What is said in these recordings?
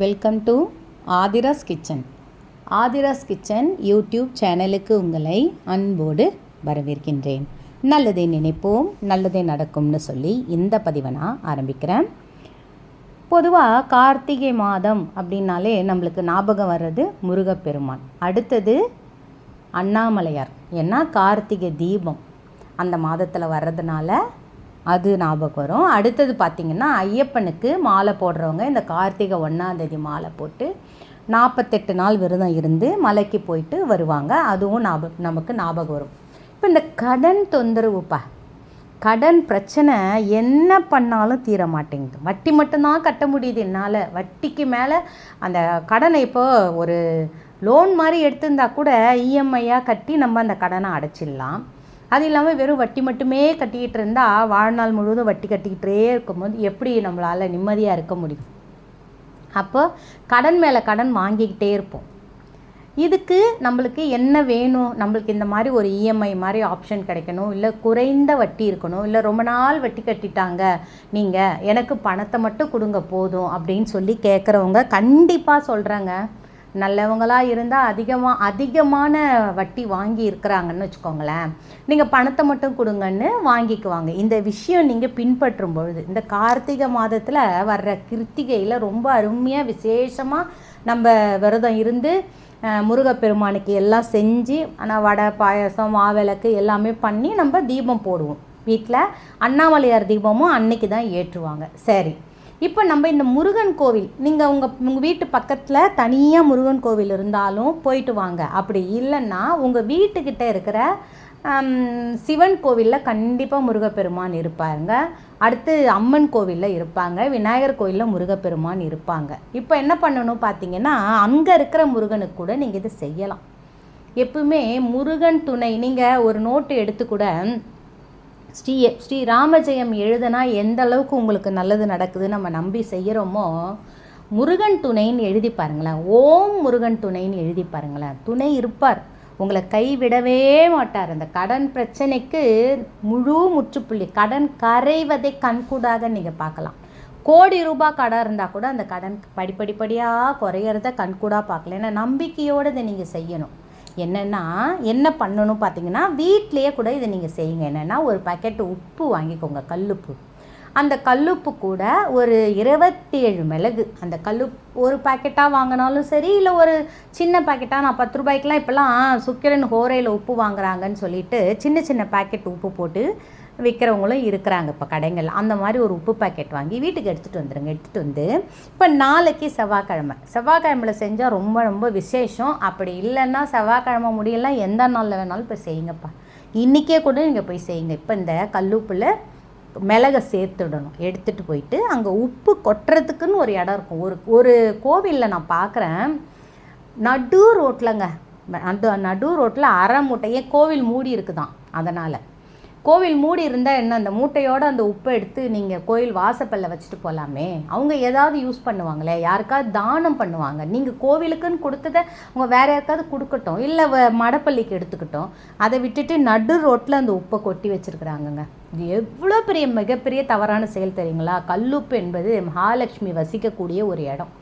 Welcome to Aadhira's kitchen Aadhira's kitchen YouTube சேனலுக்கு உங்களை அன்போடு வரவேற்கின்றேன். நல்லதை நினைப்போம் நல்லதே நடக்கும்னு சொல்லி இந்த பதிவை நான் ஆரம்பிக்கிறேன். பொதுவாக கார்த்திகை மாதம் அப்படின்னாலே நம்மளுக்கு ஞாபகம் வர்றது முருகப்பெருமான். அடுத்தது அண்ணாமலையார். ஏன்னா கார்த்திகை தீபம் அந்த மாதத்தில் வர்றதுனால அது ஞாபகம் வரும். அடுத்தது பார்த்திங்கன்னா ஐயப்பனுக்கு மாலை போடுறவங்க இந்த கார்த்திகை ஒன்றாந்தேதி மாலை போட்டு நாற்பத்தெட்டு நாள் விரதம் இருந்து மலைக்கு போயிட்டு வருவாங்க. அதுவும் ஞாபகம் நமக்கு ஞாபகம் வரும். இப்போ இந்த கடன் தொந்தரவுப்பா கடன் பிரச்சனை என்ன பண்ணாலும் தீர மாட்டேங்குது. வட்டி மட்டும்தான் கட்ட முடியுது என்னால். வட்டிக்கு மேலே அந்த கடனை இப்போ ஒரு லோன் மாதிரி எடுத்திருந்தா கூட இஎம்ஐயாக கட்டி நம்ம அந்த கடனை அடைச்சிடலாம். அது இல்லாமல் வெறும் வட்டி மட்டுமே கட்டிக்கிட்டு இருந்தால் வாழ்நாள் முழுவதும் வட்டி கட்டிக்கிட்டே இருக்கும்போது எப்படி நம்மளால் நிம்மதியாக இருக்க முடியும்? அப்போ கடன் மேலே கடன் வாங்கிக்கிட்டே இருப்போம். இதுக்கு நம்மளுக்கு என்ன வேணும்? நம்மளுக்கு இந்த மாதிரி ஒரு இஎம்ஐ மாதிரி ஆப்ஷன் கிடைக்கணும்? இல்லை குறைந்த வட்டி இருக்கணும்? இல்லை ரொம்ப நாள் வட்டி கட்டிட்டாங்க நீங்கள் எனக்கு பணத்தை மட்டும் கொடுங்க போதும் அப்படின்னு சொல்லி கேட்குறவங்க கண்டிப்பாக சொல்கிறாங்க நல்லவங்களாக இருந்தால் அதிகமாக அதிகமான வட்டி வாங்கி இருக்கிறாங்கன்னு வச்சுக்கோங்களேன். நீங்கள் பணத்தை மட்டும் கொடுங்கன்னு வாங்கிக்குவாங்க. இந்த விஷயம் நீங்கள் பின்பற்றும் பொழுது இந்த கார்த்திகை மாதத்தில் வர்ற கிருத்திகையில் ரொம்ப அருமையாக விசேஷமாக நம்ம விரதம் இருந்து முருகப்பெருமானுக்கு எல்லாம் செஞ்சு ஆனால் வடை பாயசம் மாவிளக்கு எல்லாமே பண்ணி நம்ம தீபம் போடுவோம். வீட்டில் அண்ணாமலையார் தீபமும் அன்னைக்கு தான் ஏற்றுவாங்க. சரி. இப்போ நம்ம இந்த முருகன் கோவில் நீங்கள் உங்கள் உங்கள் வீட்டு பக்கத்தில் தனியாக முருகன் கோவில் இருந்தாலும் போயிட்டு வாங்க. அப்படி இல்லைன்னா உங்கள் வீட்டுக்கிட்ட இருக்கிற சிவன் கோவிலில் கண்டிப்பாக முருகப்பெருமான் இருப்பாங்க அடுத்து அம்மன் கோவிலில் இருப்பாங்க. விநாயகர் கோவிலில் முருகப்பெருமான் இருப்பாங்க. இப்போ என்ன பண்ணணும் பார்த்தீங்கன்னா அங்கே இருக்கிற முருகனுக்கு கூட நீங்கள் இது செய்யலாம். எப்பவுமே முருகன் துணை நீங்கள் ஒரு நோட்டு எடுத்து கூட ஸ்ரீ ஸ்ரீ ராமஜெயம் எழுதுனா எந்த அளவுக்கு உங்களுக்கு நல்லது நடக்குது நம்ம நம்பி செய்கிறோமோ முருகன் துணைன்னு எழுதி பாருங்களேன். ஓம் முருகன் துணைன்னு எழுதி பாருங்களேன். துணை இருப்பார். உங்களை கைவிடவே மாட்டார். அந்த கடன் பிரச்சனைக்கு முழு முற்றுப்புள்ளி கடன் கரைவதை கண்கூடாக நீங்கள் பார்க்கலாம். கோடி ரூபாய் கடன் இருந்தால் கூட அந்த கடன் படிப்படிப்படியாக குறையிறத கண்கூடாக பார்க்கல ஏன்னா நம்பிக்கையோடு இதை நீங்கள் செய்யணும். என்னென்னா என்ன பண்ணணும் பார்த்தீங்கன்னா வீட்லேயே கூட இதை நீங்கள் செய்யுங்க. என்னென்னா ஒரு பாக்கெட் உப்பு வாங்கிக்கோங்க கல்லுப்பு. அந்த கல்லுப்பு கூட ஒரு இருபத்தி ஏழு மிளகு. அந்த கல்லு ஒரு பாக்கெட்டாக வாங்கினாலும் சரி இல்லை ஒரு சின்ன பாக்கெட்டாக நான் பத்து ரூபாய்க்கெலாம் இப்போல்லாம் சுக்கிரன் ஹோரையில் உப்பு வாங்குறாங்கன்னு சொல்லிட்டு சின்ன சின்ன பாக்கெட் உப்பு போட்டு விற்கிறவங்களும் இருக்கிறாங்க இப்போ கடைகள் அந்த மாதிரி ஒரு உப்பு பாக்கெட் வாங்கி வீட்டுக்கு எடுத்துகிட்டு வந்துடுங்க எடுத்துகிட்டு வந்து இப்போ நாளைக்கு செவ்வாய்க்கிழமை. செவ்வாய்க்கிழமையில் செஞ்சால் ரொம்ப ரொம்ப விசேஷம். அப்படி இல்லைன்னா செவ்வாய்க்கிழமை முடியலாம் எந்த நாளில் வேணாலும் இப்போ செய்யுங்கப்பா. இன்றைக்கே கூட நீங்கள் போய் செய்யுங்க. இப்போ இந்த கல்லுப்பில் மிளகை சேர்த்துடணும். எடுத்துகிட்டு போயிட்டு அங்கே உப்பு கொட்டுறதுக்குன்னு ஒரு இடம் இருக்கும். ஒரு ஒரு கோவிலில் நான் பார்க்குறேன் நடு ரோட்டில்ங்க அந்த நடு ரோட்டில் அரை மூட்டையே கோவில் மூடி இருக்குதான். அதனால். கோவில் மூடி இருந்தால் என்ன? அந்த மூட்டையோடு அந்த உப்பை எடுத்து நீங்கள் கோயில் வாசப்பல்ல வச்சுட்டு போகலாமே அவங்க ஏதாவது யூஸ் பண்ணுவாங்களே? யாருக்காவது தானம் பண்ணுவாங்க? நீங்கள் கோவிலுக்குன்னு கொடுத்ததை அவங்க வேறு யாருக்காவது கொடுக்கட்டும். இல்லை மடப்பள்ளிக்கு எடுத்துக்கிட்டோம். அதை விட்டுட்டு நடு ரோட்டில் அந்த உப்பை கொட்டி வச்சுருக்குறாங்கங்க. இது எவ்வளோ பெரிய மிகப்பெரிய தவறான செயல் தெரியுங்களா? கல்லுப்பு என்பது மகாலட்சுமி வசிக்கக்கூடிய ஒரு இடம்.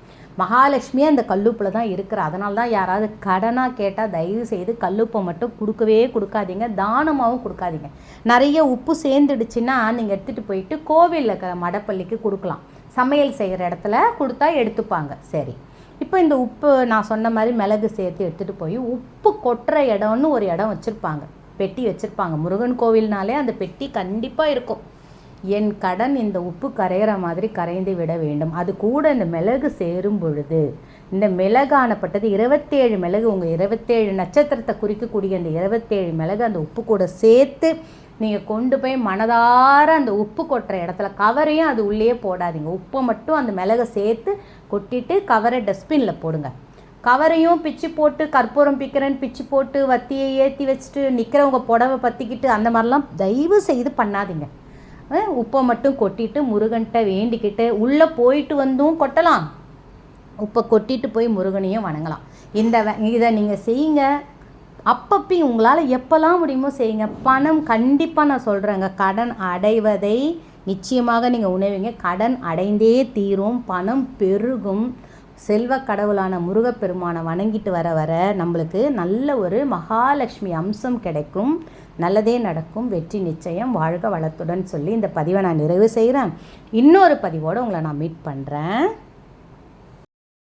மகாலட்சுமி அந்த கல்லுப்பில் தான் இருக்கிற. அதனால தான் யாராவது கடனாக கேட்டால் தயவு செய்து கல்லுப்பை மட்டும் கொடுக்கவே கொடுக்காதீங்க. தானமாகவும் கொடுக்காதீங்க. நிறைய உப்பு சேர்ந்துடுச்சுன்னா நீங்கள் எடுத்துகிட்டு போயிட்டு கோவிலில் இருக்கிற மடப்பள்ளிக்கு கொடுக்கலாம். சமையல் செய்கிற இடத்துல கொடுத்தா எடுத்துப்பாங்க. சரி. இப்போ இந்த உப்பு நான் சொன்ன மாதிரி மிளகு சேர்த்து எடுத்துகிட்டு போய் உப்பு கொட்டுற இடம்னு ஒரு இடம் வச்சுருப்பாங்க. பெட்டி வச்சுருப்பாங்க. முருகன் கோவில்னாலே அந்த பெட்டி கண்டிப்பாக இருக்கும். என் கடன் இந்த உப்பு கரையிற மாதிரி கரைந்து விட வேண்டும். அது கூட இந்த மிளகு சேரும் பொழுது இந்த மிளகானப்பட்டது இருபத்தேழு மிளகு உங்கள் இருபத்தேழு நட்சத்திரத்தை குறிக்கக்கூடிய அந்த இருபத்தேழு மிளகு அந்த உப்பு கூட சேர்த்து நீங்கள் கொண்டு போய் மனதார அந்த உப்பு கொட்டுற இடத்துல கவரையும் அது உள்ளே போடாதீங்க. உப்பை மட்டும் அந்த மிளகை சேர்த்து கொட்டிட்டு கவரை டஸ்ட்பினில் போடுங்க. கவரையும் பிச்சு போட்டு கற்பூரம் பிக்கிறேன்னு பிச்சு போட்டு வத்தியை ஏற்றி வச்சுட்டு நிற்கிறவங்க புடவை பற்றிக்கிட்டு அந்த மாதிரிலாம் தயவு செய்து பண்ணாதீங்க. உப்பை மட்டும் கொட்டிட்டு முருகன்கிட்ட வேண்டிக்கிட்டு உள்ளே போயிட்டு வந்தும் கொட்டலாம். உப்பை கொட்டிட்டு போய் முருகனையும் வணங்கலாம். இந்த இதை நீங்கள் செய்யுங்க. அப்பப்பையும் உங்களால் எப்போல்லாம் முடியுமோ செய்யுங்க. பணம் கண்டிப்பாக நான் சொல்கிறேங்க கடன் அடைவதை நிச்சயமாக நீங்கள் உணவுங்க கடன் அடைந்தே தீரும். பணம் பெருகும். செல்வ கடவுளான முருகப்பெருமானை வணங்கிட்டு வர வர நம்மளுக்கு நல்ல ஒரு மகாலட்சுமி அம்சம் கிடைக்கும். நல்லதே நடக்கும். வெற்றி நிச்சயம். வாழ்க வளத்துடன் சொல்லி இந்த பதிவை நான் நிறைவு செய்கிறேன் இன்னொரு பதிவோடு உங்களை நான் மீட் பண்ணுறேன்